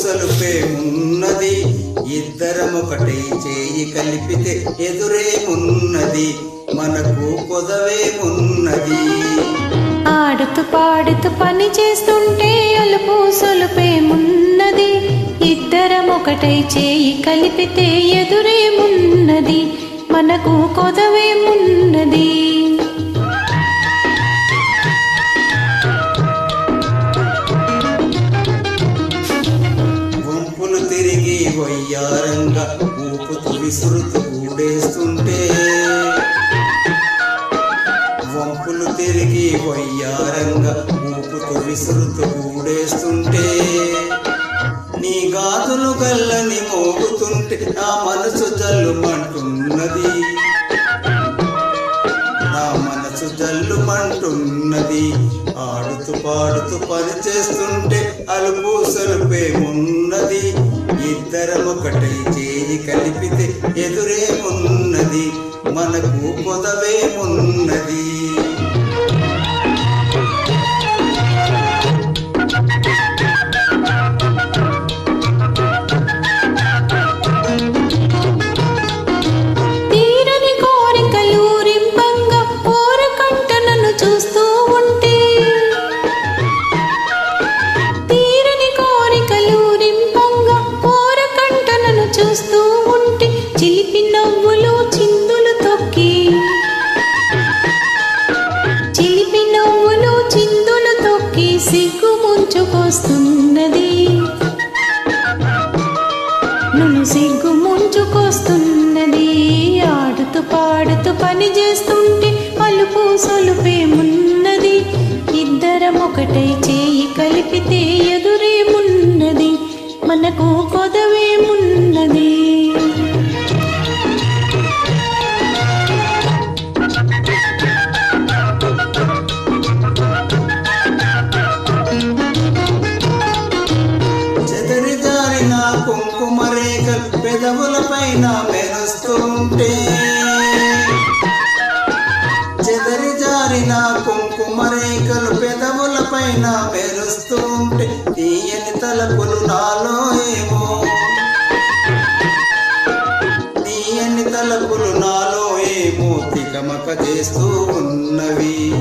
సొలుపేమున్నది ఇద్దరమొకటై చేయి కలిపితే ఎదురేమున్నది మనకు కొదవేమున్నది ఆడుతూ పాడుతూ పని చేస్తుంటే అలుపు సొలుపేమున్నది ఇద్దరం ఒకటై చేయి కలిపితే ఎదురేమున్నది మనకు కొదవేము విసురుతూ ఊడేస్తుంటే నీ గాతులు కళ్ళని మోగుతుంటే నా మనసు జల్లుమంటున్నది. నా మనసు జల్లుమంటున్నది. ఆడుతూ పాడుతూ పని చేస్తుంటే అలుపు సలుపేమున్నది ఇద్దరం ఒకటై చేయి కలిపితే ఎదురేమున్నది మనకు కొదవేమున్నది ముంచుకొస్తున్నది నన్ను సిగ్గు ముంచుకొస్తున్నది ఆడుతూ పాడుతూ పని చేస్తుంటే అలుపు సొలుపేమున్నది ఇద్దరం ఒకటై చేయి కలిపితే ఎదురేమున్నది మనకు కుంకుమ రేఖలు పెదవుల పైన మెరుస్తూ ఉంటే చెదరి జారిన కుంకుమ రేఖలు పెదవుల పైన మెరుస్తూ ఉంటే తీయని తలపులు నాలో ఏమో. తీయని తలపులు నాలో ఏమో తికమక చేస్తూ ఉన్నవి.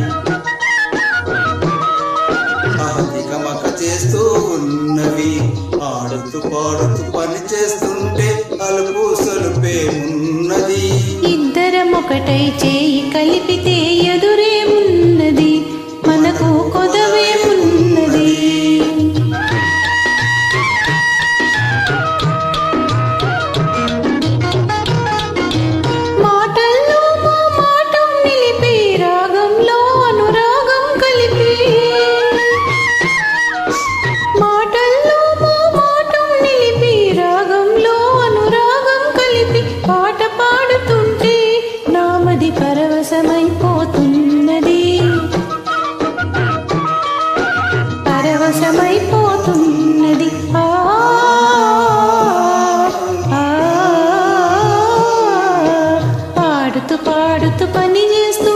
చేస్తూ ఉన్నవి. పాడుతూ పాడుతూ పని చేస్తుంటే అలుపు సొలుపేమున్నది ఇద్దరం ఒకటై చేయి కలిపితే పరవశమైపోతున్నది. పరవశమైపోతున్నది. ఆ ఆ, పాడుతూ పని చేస్తూ